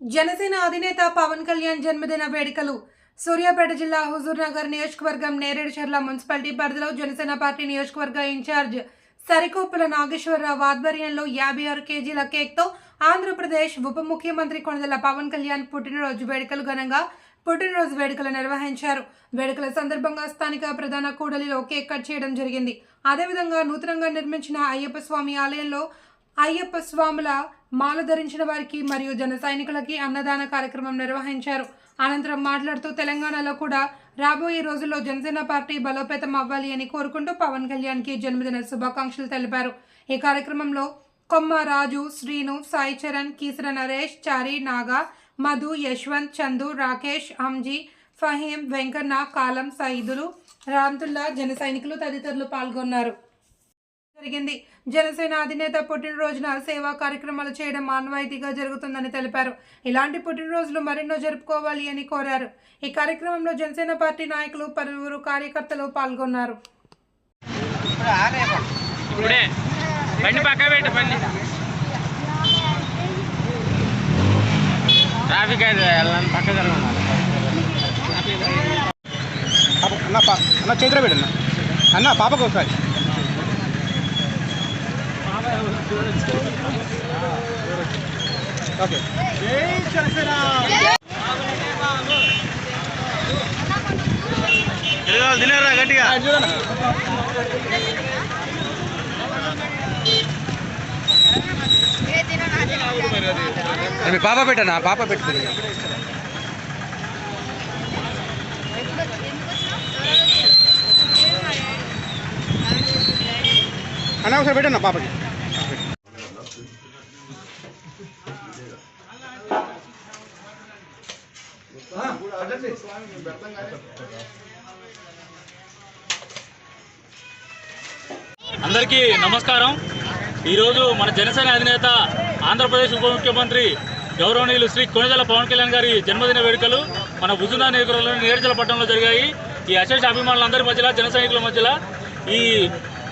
జనసేన అధినేత పవన్ కళ్యాణ్ జన్మదిన వేడుకలు. సూర్యాపేట జిల్లా హుజూర్నగర్ నియోజకవర్గం నేరేడుచర్ల మున్సిపాలిటీ పరిధిలో జనసేన పార్టీ నియోజకవర్గ ఇన్ఛార్జ్ సరికోపుల నాగేశ్వరరావు ఆధ్వర్యంలో యాభై ఆరు కేజీల కేక్తో ఆంధ్రప్రదేశ్ ఉప ముఖ్యమంత్రి కొనదల పవన్ కళ్యాణ్ పుట్టినరోజు వేడుకలు ఘనంగా పుట్టినరోజు వేడుకలు నిర్వహించారు. వేడుకల సందర్భంగా స్థానిక ప్రధాన కూడలిలో కేక్ కట్ చేయడం జరిగింది. అదేవిధంగా నూతనంగా నిర్మించిన అయ్యప్ప స్వామి ఆలయంలో అయ్యప్ప స్వాముల మాల ధరించిన వారికి మరియు జన సైనికులకి అన్నదాన కార్యక్రమం నిర్వహించారు. అనంతరం మాట్లాడుతూ తెలంగాణలో కూడా రాబోయే రోజుల్లో జనసేన పార్టీ బలోపేతం అవ్వాలి అని కోరుకుంటూ పవన్ కళ్యాణ్కి జన్మదిన శుభాకాంక్షలు తెలిపారు. ఈ కార్యక్రమంలో కొమ్మ రాజు శ్రీను సాయి చరణ్ కీసర నరేష్ చారి నాగా మధు యశ్వంత్ చందు రాకేష్ అంజీ ఫహీం వెంకన్న కాలం సైదులు రామ్తుల్లా జన సైనికులు తదితరులు పాల్గొన్నారు. జరిగింది. జనసేన అధినేత పుట్టినరోజున సేవా కార్యక్రమాలు చేయడం ఆనవాయితీగా జరుగుతుందని తెలిపారు. ఇలాంటి పుట్టినరోజులు మరెన్నో జరుపుకోవాలి అని కోరారు. ఈ కార్యక్రమంలో జనసేన పార్టీ నాయకులు పలువురు కార్యకర్తలు పాల్గొన్నారు. ట్రాఫిక్ అన్న చేతిలో అన్న పాపకు ఒకసారి. ఓకే తినరా గట్టిగా మీ పాప పెట్టన్న పాప పెట్టుకుంది అన్న ఒకసారి పెట్టన్న పాపకి అందరికీ నమస్కారం. ఈరోజు మన జనసేన అధినేత ఆంధ్రప్రదేశ్ ఉప ముఖ్యమంత్రి గౌరవనీయులు శ్రీ కొణిదెల పవన్ కళ్యాణ్ గారి జన్మదిన వేడుకలు మన హుజునా నియోజకవర్గంలోని నేర్చల పట్టణంలో జరిగాయి. ఈ అశేష అభిమానులందరి మధ్యలో జన సైనికుల మధ్యలో ఈ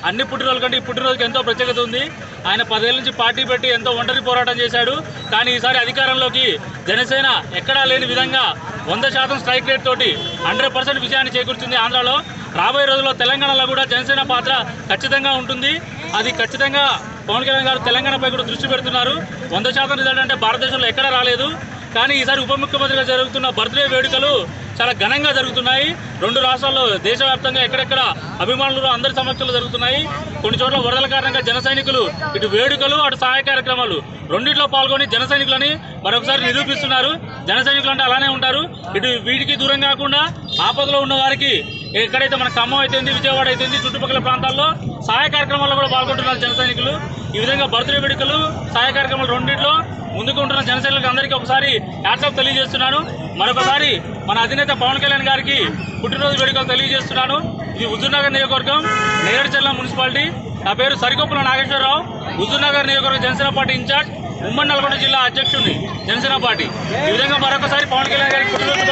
అన్ని పుట్టినరోజుల కంటే ఈ పుట్టినరోజుకి ఎంతో ప్రత్యేకత ఉంది. ఆయన పదేళ్ళ నుంచి పార్టీ పెట్టి ఎంతో ఒంటరి పోరాటం చేశాడు. కానీ ఈసారి అధికారంలోకి జనసేన ఎక్కడా లేని విధంగా వంద శాతం స్ట్రైక్ రేట్ తోటి హండ్రెడ్ పర్సెంట్ విజయాన్ని చేకూర్చింది ఆంధ్రాలో. రాబోయే రోజుల్లో తెలంగాణలో కూడా జనసేన పాత్ర ఖచ్చితంగా ఉంటుంది. అది ఖచ్చితంగా పవన్ కళ్యాణ్ గారు తెలంగాణపై కూడా దృష్టి పెడుతున్నారు. వంద శాతం రిజల్ట్ అంటే భారతదేశంలో ఎక్కడా రాలేదు. కానీ ఈసారి ఉప ముఖ్యమంత్రిగా జరుగుతున్న బర్త్డే వేడుకలు చాలా ఘనంగా జరుగుతున్నాయి. రెండు రాష్ట్రాల్లో దేశవ్యాప్తంగా ఎక్కడెక్కడ అభిమానులు అందరి సమక్షంలో జరుగుతున్నాయి. కొన్ని చోట్ల వరదల కారణంగా జన సైనికులు ఇటు వేడుకలు అటు సహాయ కార్యక్రమాలు రెండిట్లో పాల్గొని జన సైనికులని మరొకసారి నిరూపిస్తున్నారు. జన సైనికులు అంటే అలానే ఉంటారు. ఇటు వీటికి దూరం కాకుండా ఆపదలో ఉన్న వారికి ఎక్కడైతే మన ఖమ్మం అయితేంది విజయవాడ అయితేంది చుట్టుపక్కల ప్రాంతాల్లో సహాయ కార్యక్రమాల్లో కూడా పాల్గొంటున్నారు జన సైనికులు. ఈ విధంగా బర్త్డే వేడుకలు సహాయ కార్యక్రమాలు రెండింటిలో ముందుకుంటున్న జన సైనికులకు అందరికీ ఒకసారి వాట్సాప్ తెలియజేస్తున్నాను. మరొకసారి మన అధినేత పవన్ కళ్యాణ్ గారికి పుట్టినరోజు వేడుకలు తెలియజేస్తున్నాను. ఇది హుజూర్నగర్ నియోజకవర్గం నేరేడుచర్ల మున్సిపాలిటీ. నా పేరు సరికొప్పుల నాగేశ్వరరావు. హుజూర్నగర్ నియోజకవర్గం జనసేన పార్టీ ఇన్ఛార్జ్ ఉమ్మడి నల్గొండ జిల్లా అధ్యక్షుడిని జనసేన పార్టీ. ఈ విధంగా మరొకసారి పవన్ కళ్యాణ్ గారికి పుట్టినరోజు